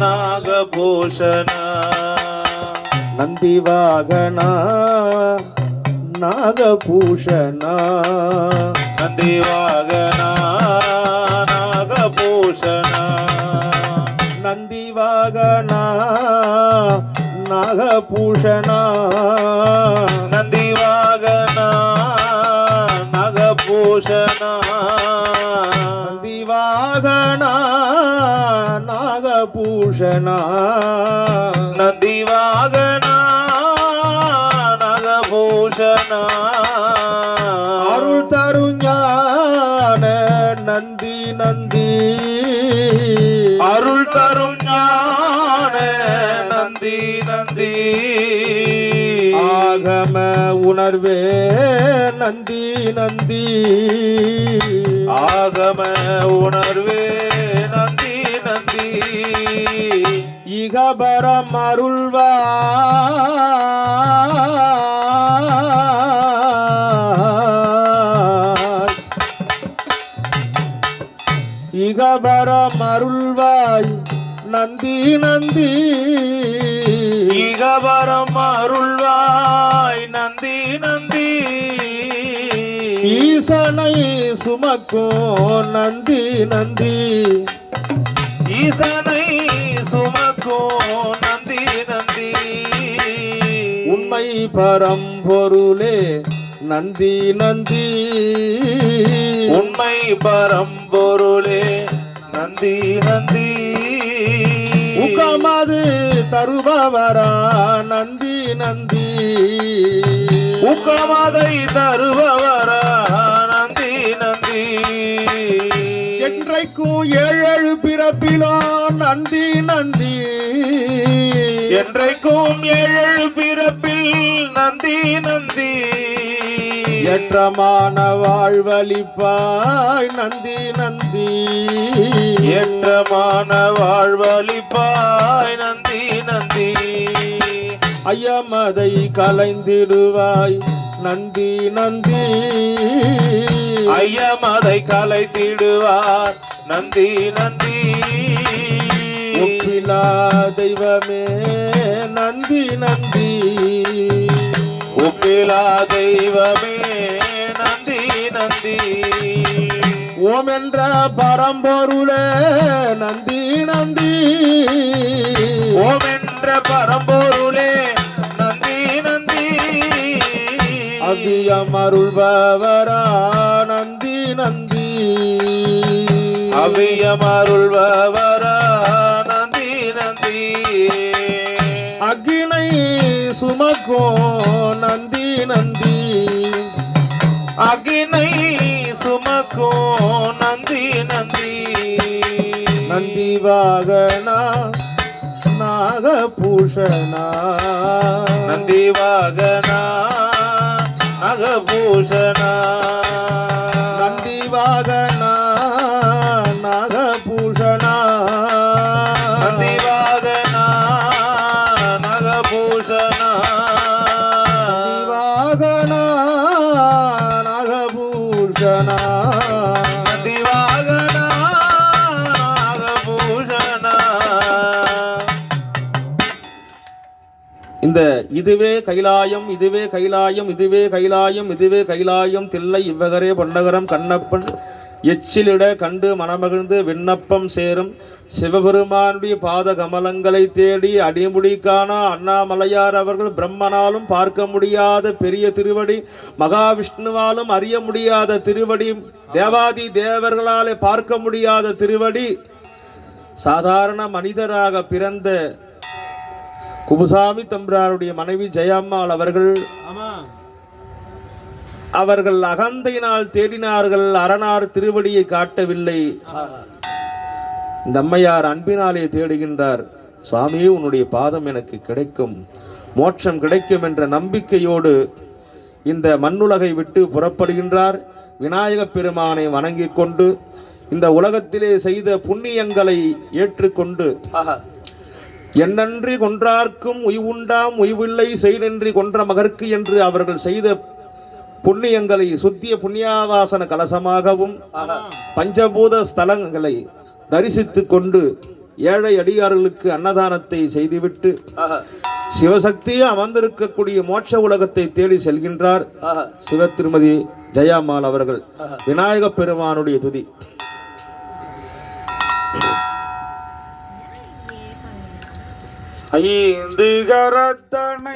நாகபூஷண. நந்தி வாகனா நாகபூஷண. நந்தி வாகன நாகபூஷண. நந்தி வாகனா நாகபூஷண பூஷணா நந்திவாகனா நகபூஷணா. அருள் தருஞான நந்தி நந்தி. அருள் தருஞான நந்தி நந்தி. ஆகம உணர்வே நந்தி நந்தி. ஆகம உணர்வே இகபரம் அருள்வா இகபரம் அருள்வாய். நந்தி நந்தி. இகவரம் அருள்வாய். நந்தி நந்தி. ஈசனை சுமக்கும் நந்தி நந்தி. ஈசனை சுமக்கோ நந்தி நந்தி. உண்மை பரம்பொருளே நந்தி நந்தி. உண்மை பரம்பொருளே நந்தி நந்தி. உகமது தருபவரா நந்தி நந்தி. உக்கமதை தருபவரா என்றைக்கும் ஏழு பிறப்பிலோ நந்தி நந்தி. என்றைக்கும் ஏழு பிறப்பில் நந்தி நந்தி. ஏற்றமான வாழ்வழிப்பாய் நந்தி நந்தி. ஏற்றமான வாழ்வழிப்பாய் நந்தி நந்தி. ஐயமதை கலைந்திடுவாய் நந்தி நந்தி. ஐயமதை கலைத்திடுவார். நந்தி நந்தி. ஒப்பிலா தெய்வமே நந்தி நந்தி. ஒப்பிலா தெய்வமே நந்தி நந்தி. ஓம் என்ற பரம்பொருளே நந்தி நந்தி. ஓம் என்ற பரம்பொருளே நந்தி நந்தி. அவ்வியம் அருள்பவரா நந்தி நந்தி. அவியமருள்வரா நந்தி நந்தி அகினை சுமக்கோ நந்தி. நந்தி அகினை சுமக்கோ நந்தி நந்தி. நந்தி வாகனா நாகபூஷணா. நந்தி வாகனா நகபூஷணா. இந்த இதுவே கைலாயம் இதுவே கைலாயம் இதுவே கைலாயம் இதுவே கைலாயம் தில்லை இவ்வகரே பொன்னகரம் கண்ணப்பன் எச்சிலிட கண்டு மனமகிழ்ந்து விண்ணப்பம் சேரும். சிவபெருமானுடைய பாத கமலங்களை தேடி அடிமுடி காண அண்ணாமலையார் அவர்கள் பிரம்மனாலும் பார்க்க முடியாத பெரிய திருவடி மகாவிஷ்ணுவாலும் அறிய முடியாத திருவடி தேவாதி தேவர்களாலே பார்க்க முடியாத திருவடி சாதாரண மனிதராக பிறந்த குபுசாமி தம்பிராருடைய மனைவி ஜெயம்மாள் அவர்கள் அவர்கள் அகந்தையினால் தேடினார்கள் அரணார் திருவடியை காட்டவில்லை. இந்த அம்மையார் அன்பினாலே தேடுகின்றார் சுவாமி உன்னுடைய பாதம் எனக்கு கிடைக்கும் மோட்சம் கிடைக்கும் என்ற நம்பிக்கையோடு இந்த மண்ணுலகை விட்டு புறப்படுகின்றார். விநாயகப் பெருமானை வணங்கிக் கொண்டு இந்த உலகத்திலே செய்த புண்ணியங்களை ஏற்றுக்கொண்டு என்னன்றி கொன்றார்க்கும் உய்வுண்டாம் உய்வில்லை செய்தன்றி கொன்ற மகற்கு என்று அவர்கள் செய்த புண்ணியங்களை சுத்திய புண்ணியாவாசன கலசமாகவும் பஞ்சபூத ஸ்தலங்களை தரிசித்து கொண்டு ஏழை அடியார்களுக்கு அன்னதானத்தை செய்துவிட்டு சிவசக்தியே அமர்ந்திருக்கக்கூடிய மோட்ச உலகத்தை தேடி செல்கின்றார் சிவ திருமதி ஜெயாமால் அவர்கள். விநாயகப் பெருமானுடைய துதி. ஐந்து கரத்தனை